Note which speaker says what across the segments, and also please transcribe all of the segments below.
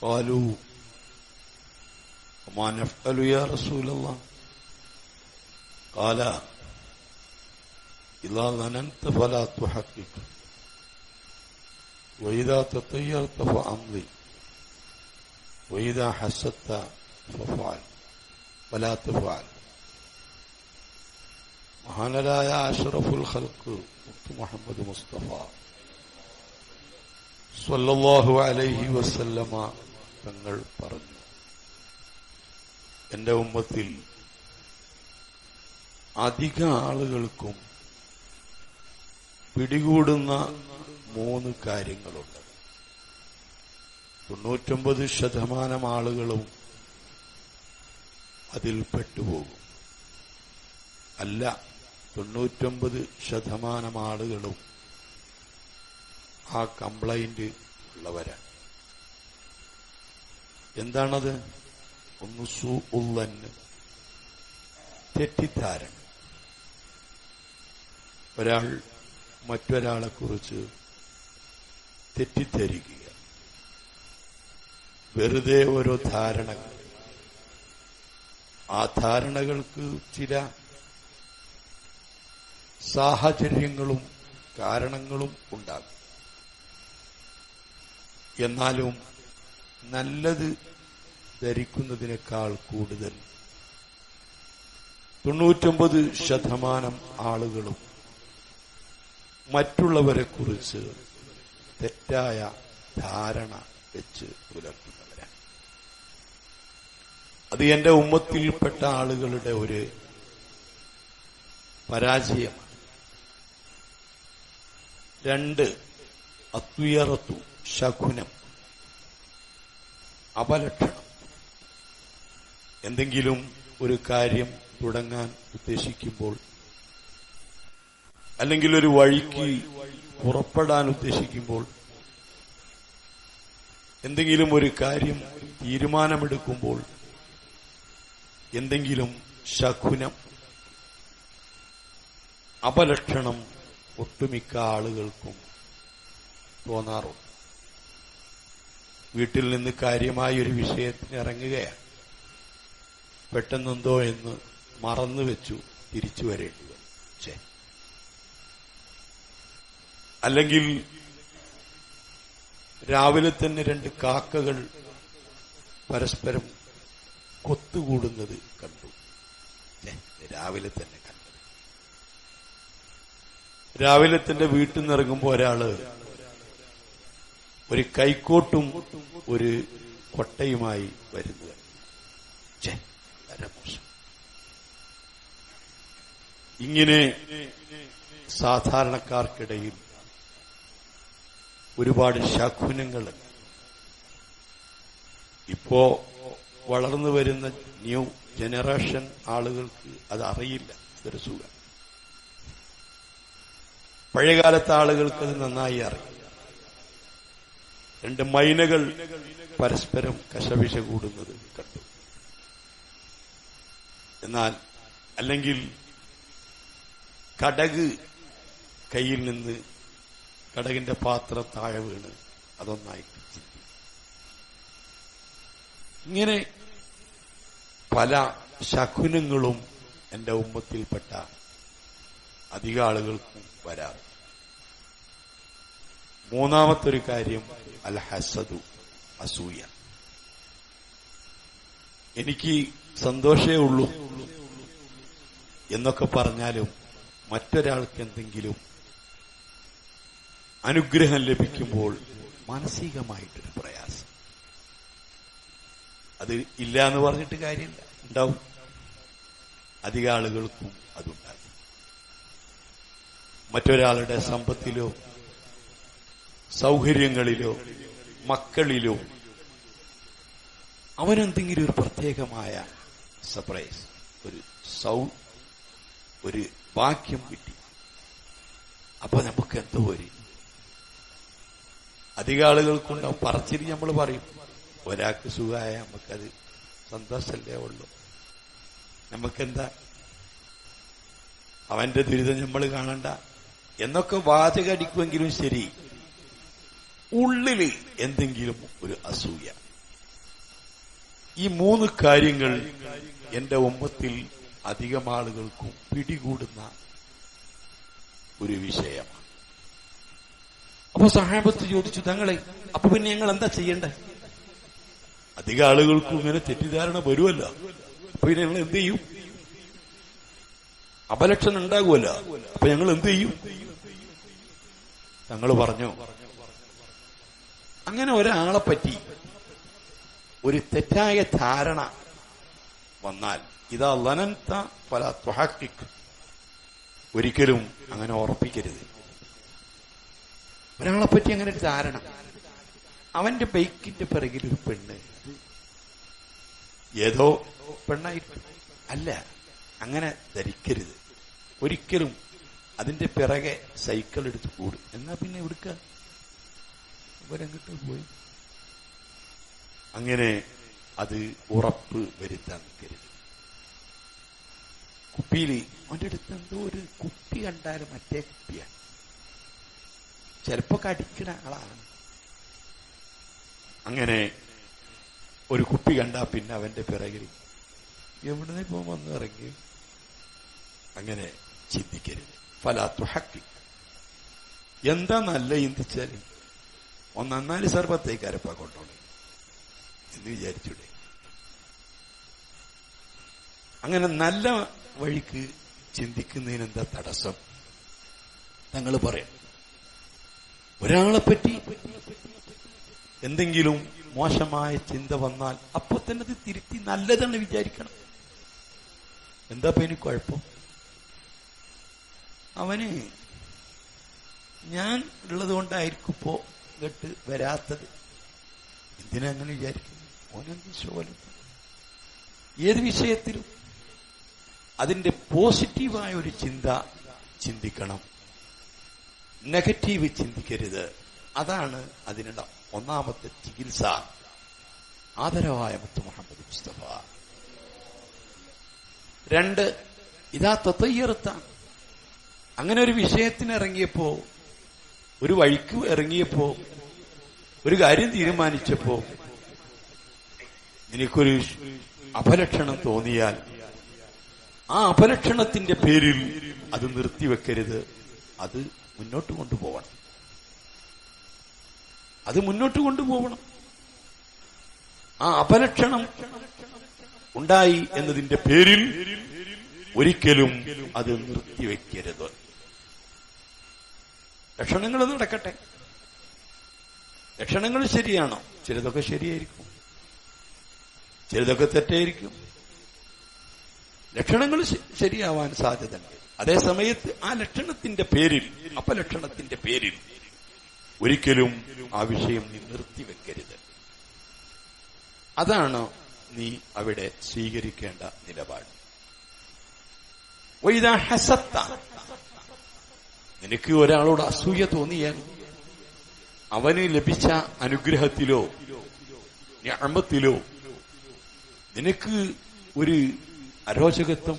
Speaker 1: قالوا وما نفعل يا رسول الله؟ قال إذا ظننت فلا تحقق وإذا تطيرت فأمضي وإذا حسدت فافعل ولا تفعل. وهنا لا يا أشرف الخلق محمد مصطفى. صلى الله عليه وسلم. തങ്ങൾ പറഞ്ഞു. എന്റെ ഉമ്മത്തിൽ അധിക ആളുകൾക്കും പിടികൂടുന്ന മൂന്ന് കാര്യങ്ങളുണ്ട്. തൊണ്ണൂറ്റൊമ്പത് ശതമാനം ആളുകളും അതിൽ പെട്ടുപോകും. അല്ല തൊണ്ണൂറ്റൊമ്പത് ശതമാനം ആളുകളും ആ കംപ്ലൈന്റ് ഉള്ളവരാണ്. എന്താണത്? ഒന്ന് സു ഉള്ളന്ന് തെറ്റിദ്ധാരണ. ഒരാൾ മറ്റൊരാളെ കുറിച്ച് തെറ്റിദ്ധരിക്കുക. വെറുതെ ഓരോ ധാരണകൾ. ആ ധാരണകൾക്ക് ചില സാഹചര്യങ്ങളും കാരണങ്ങളും ഉണ്ടാകും. എന്നാലും നല്ലത് ധരിക്കുന്നതിനേക്കാൾ കൂടുതൽ. തൊണ്ണൂറ്റൊമ്പത് ശതമാനം ആളുകളും മറ്റുള്ളവരെ കുറിച്ച് തെറ്റായ ധാരണ വെച്ച് പുലർത്തുന്നവരാണ്. അത് എന്റെ ഉമ്മത്തിൽപ്പെട്ട ആളുകളുടെ ഒരു പരാജയമാണ്. രണ്ട് അത്വയറത്തു ശകുനം. അപലക്ഷണം. എന്തെങ്കിലും ഒരു കാര്യം തുടങ്ങാൻ ഉദ്ദേശിക്കുമ്പോൾ അല്ലെങ്കിൽ ഒരു വഴിക്ക് പുറപ്പെടാൻ ഉദ്ദേശിക്കുമ്പോൾ എന്തെങ്കിലും ഒരു കാര്യം തീരുമാനമെടുക്കുമ്പോൾ എന്തെങ്കിലും ശകുനം അപലക്ഷണം ഒട്ടുമിക്ക ആളുകൾക്കും തോന്നാറുണ്ട്. വീട്ടിൽ നിന്ന് കാര്യമായ ഒരു വിഷയത്തിന് ഇറങ്ങുകയാണ്. പെട്ടെന്നെന്തോ എന്ന് മറന്നു വെച്ചു തിരിച്ചു വരേണ്ടി വരും അല്ലെങ്കിൽ രാവിലെ തന്നെ രണ്ട് കാക്കകൾ പരസ്പരം കൊത്തുകൂടുന്നത് കണ്ടു. രാവിലെ തന്നെ കണ്ടു രാവിലെ തന്നെ വീട്ടിൽ നിന്ന് ഇറങ്ങുമ്പോ ഒരാൾ ഒരു കൈക്കോട്ടും ഒരു കൊട്ടയുമായി വരുന്നത്. ഇങ്ങനെ സാധാരണക്കാർക്കിടയിൽ ഒരുപാട് ശകുനങ്ങൾ ഇപ്പോ വളർന്നു വരുന്ന ന്യൂ ജനറേഷൻ ആളുകൾക്ക് അത് അറിയില്ല ഇതൊരു സുഖം. പഴയകാലത്തെ ആളുകൾക്ക് അത് നന്നായി അറിയാം. രണ്ട് മൈനകൾ പരസ്പരം കശവിശ കൂടുന്നത് കണ്ടു. എന്നാൽ അല്ലെങ്കിൽ കടക് കയ്യിൽ നിന്ന് കടകിന്റെ പാത്ര താഴെ വീണ് അതൊന്നായി. ഇങ്ങനെ പല ശകുനങ്ങളും എന്റെ ഉമ്മത്തിൽപ്പെട്ട അധിക ആളുകൾക്കും വരാറ് മൂന്നാമത്തൊരു കാര്യം അൽ ഹസദു അസൂയ. എനിക്ക് സന്തോഷേ ഉള്ളൂ എന്നൊക്കെ പറഞ്ഞാലും മറ്റൊരാൾക്ക് എന്തെങ്കിലും അനുഗ്രഹം ലഭിക്കുമ്പോൾ മാനസികമായിട്ടൊരു പ്രയാസം. അത് ഇല്ല എന്ന് പറഞ്ഞിട്ട് കാര്യമില്ല. ഉണ്ടാവും. അധിക ആളുകൾക്കും അതുണ്ടാകും. മറ്റൊരാളുടെ സമ്പത്തിലോ സൗകര്യങ്ങളിലോ മക്കളിലോ അവനെന്തെങ്കിലും ഒരു പ്രത്യേകമായ സർപ്രൈസ് ഒരു സൗ ഒരു വാക്യം കിട്ടി. അപ്പൊ നമുക്ക് എന്തോ ഒരു അധിക ആളുകൾക്കുണ്ടാവും പറച്ചിരി നമ്മൾ പറയും. ഒരാൾക്ക് സുഖമായ നമുക്കത് സന്തോഷല്ലേ ഉള്ളൂ. നമുക്കെന്താ? അവന്റെ ദുരിതം നമ്മൾ കാണണ്ട. എന്നൊക്കെ വാചകടിക്കുമെങ്കിലും ശരി. ഉള്ളിൽ എന്തെങ്കിലും ഒരു അസൂയ. ഈ മൂന്ന് കാര്യങ്ങൾ എന്റെ ഒമ്പത്തിൽ അധികം ആളുകൾക്കും പിടികൂടുന്ന ഒരു വിഷയമാണ്. അപ്പൊ സഹാബത്ത് ചോദിച്ചു തങ്ങളെ അപ്പൊ പിന്നെ ഞങ്ങൾ എന്താ ചെയ്യണ്ടേ? അധിക ആളുകൾക്കും ഇങ്ങനെ തെറ്റിദ്ധാരണ വരുമല്ലോ. അപ്പൊ പിന്നെ ഞങ്ങൾ എന്ത് ചെയ്യും? അപലക്ഷണം ഉണ്ടാകുമല്ലോ. അപ്പൊ ഞങ്ങൾ എന്ത് ചെയ്യും? തങ്ങൾ പറഞ്ഞു അങ്ങനെ ഒരാളെ പറ്റി ഒരു തെറ്റായ ധാരണ വന്നാൽ ഇതാ ലനന്ത പല ത്വഹാക്കിക്ക് ഒരിക്കലും അങ്ങനെ ഉറപ്പിക്കരുത്. ഒരാളെ പറ്റി അങ്ങനെ ഒരു ധാരണ. അവന്റെ ബൈക്കിന്റെ പിറകിൽ ഒരു പെണ്ണ്. ഏതോ പെണ്ണായിട്ട്. അല്ല അങ്ങനെ ധരിക്കരുത്. ഒരിക്കലും അതിന്റെ പിറകെ സൈക്കിൾ എടുത്ത് കൂടും എന്നാ പിന്നെ എടുക്ക ഇവരങ്ങോട്ട് പോയി. അങ്ങനെ അത് ഉറപ്പ് വരുത്താൻ നിൽക്കരുത് കുപ്പിയിൽ അവന്റെ അടുത്ത് എന്തോ ഒരു കുപ്പി കണ്ടാലും മറ്റേ കുപ്പിയാണ് ചിലപ്പോ കടിക്കണ ആളാണ്. അങ്ങനെ ഒരു കുപ്പി കണ്ടാ പിന്നെ അവന്റെ പിറകിൽ എവിടുന്ന് ഇപ്പൊ ഇറങ്ങി? അങ്ങനെ ചിന്തിക്കരുത്. ഫലാത്തു ഹക്കി എന്താ നല്ല ചിന്തിച്ചാൽ ഒന്നാൽ സർബത്തേക്ക് അരപ്പ കൊണ്ടോളി എന്ന് വിചാരിച്ചൂടെ. അങ്ങനെ നല്ല വഴിക്ക് ചിന്തിക്കുന്നതിന് എന്താ തടസ്സം? തങ്ങൾ പറയാം. ഒരാളെ പറ്റി എന്തെങ്കിലും മോശമായ ചിന്ത വന്നാൽ അപ്പൊ തന്നെ അത് തിരുത്തി നല്ലതാണ് വിചാരിക്കണം. എന്താ പേന് കുഴപ്പം? അവന് ഞാൻ ഉള്ളത് കൊണ്ടായിരിക്കും ഇപ്പോ ഇങ്ങോട്ട് വരാത്തത്. എന്തിനങ്ങനെ വിചാരിക്കുന്നു? ഓനെന്ത് ശോലം ഏത് വിഷയത്തിലും അതിന്റെ പോസിറ്റീവായ ഒരു ചിന്ത ചിന്തിക്കണം. നെഗറ്റീവ് ചിന്തിക്കരുത്. അതാണ് അതിനുള്ള ഒന്നാമത്തെ ചികിത്സ. ആദരവായ മുത്തു മുഹമ്മദ് മുസ്തഫ. രണ്ട് ഇതാ തൊത്തയ്യറുത്താണ് അങ്ങനെ ഒരു വിഷയത്തിന് ഇറങ്ങിയപ്പോ ഒരു വഴിക്ക് ഇറങ്ങിയപ്പോ ഒരു കാര്യം തീരുമാനിച്ചപ്പോ എനിക്കൊരു അപലക്ഷണം തോന്നിയാൽ ആ അപലക്ഷണത്തിന്റെ പേരിൽ അത് നിർത്തിവെക്കരുത്. അത് മുന്നോട്ട് കൊണ്ടുപോകണം അത് മുന്നോട്ട് കൊണ്ടുപോകണം ആ അപലക്ഷണം ഉണ്ടായി എന്നതിന്റെ പേരിൽ ഒരിക്കലും അത് നിർത്തിവെക്കരുത്. ലക്ഷണങ്ങൾ നടക്കട്ടെ. ലക്ഷണങ്ങൾ ശരിയാണോ? ചിലതൊക്കെ ശരിയായിരിക്കും. ചിലതൊക്കെ തെറ്റായിരിക്കും. ലക്ഷണങ്ങൾ ശരിയാവാൻ സാധ്യതയുണ്ട്. അതേസമയത്ത് ആ ലക്ഷണത്തിന്റെ പേരിൽ അപലക്ഷണത്തിന്റെ പേരിൽ ഒരിക്കലും ആ വിഷയം നീ നിർത്തിവെക്കരുത്. അതാണ് നീ അവിടെ സ്വീകരിക്കേണ്ട നിലപാട്. ഹസത്ത. നിനക്ക് ഒരാളോട് അസൂയ തോന്നിയാൽ അവന് ലഭിച്ച അനുഗ്രഹത്തിലോ ഞാമത്തിലോ നിനക്ക് ഒരു അരോചകത്വം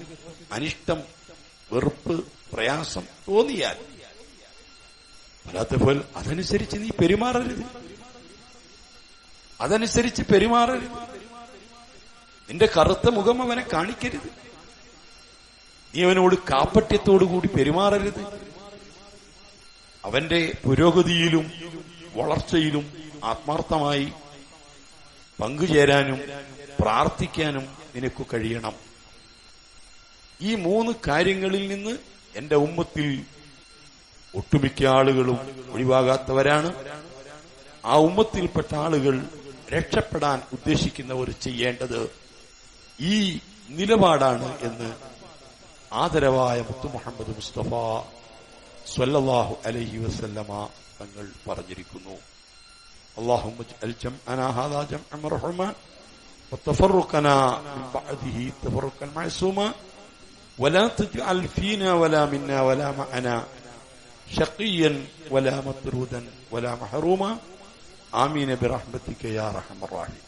Speaker 1: അനിഷ്ടം വെറുപ്പ് പ്രയാസം തോന്നിയാൽ അല്ലാത്തപ്പോൾ അതനുസരിച്ച് നീ പെരുമാറരുത്. അതനുസരിച്ച് പെരുമാറരുത്. നിന്റെ കറുത്ത മുഖം അവനെ കാണിക്കരുത്. നീ അവനോട് കാപ്പട്യത്തോടുകൂടി പെരുമാറരുത്. അവന്റെ പുരോഗതിയിലും വളർച്ചയിലും ആത്മാർത്ഥമായി പങ്കുചേരാനും പ്രാർത്ഥിക്കാനും നിനക്ക് കഴിയണം. ഈ മൂന്ന് കാര്യങ്ങളിൽ നിന്ന് എന്റെ ഉമ്മത്തിൽ ഒട്ടുമിക്ക ആളുകളും ഒഴിവാകാത്തവരാണ്. ആ ഉമ്മത്തിൽപ്പെട്ട ആളുകൾ രക്ഷപ്പെടാൻ ഉദ്ദേശിക്കുന്നവർ ചെയ്യേണ്ടത് ഈ നിലപാടാണ് എന്ന് ആദരവായ മുത്തു മുഹമ്മദ് മുസ്തഫ സ്വല്ലല്ലാഹു അലൈഹി വസല്ലമ തങ്ങൾ പറഞ്ഞിരിക്കുന്നു اللهم اجعل جمعنا هذا جمعا مرحوما وتفرقنا من بعده تفرقا معصوما ولا تجعل فينا ولا منا ولا معنا شقيا ولا مطرودا ولا محروما آمين برحمتك يا أرحم الراحمين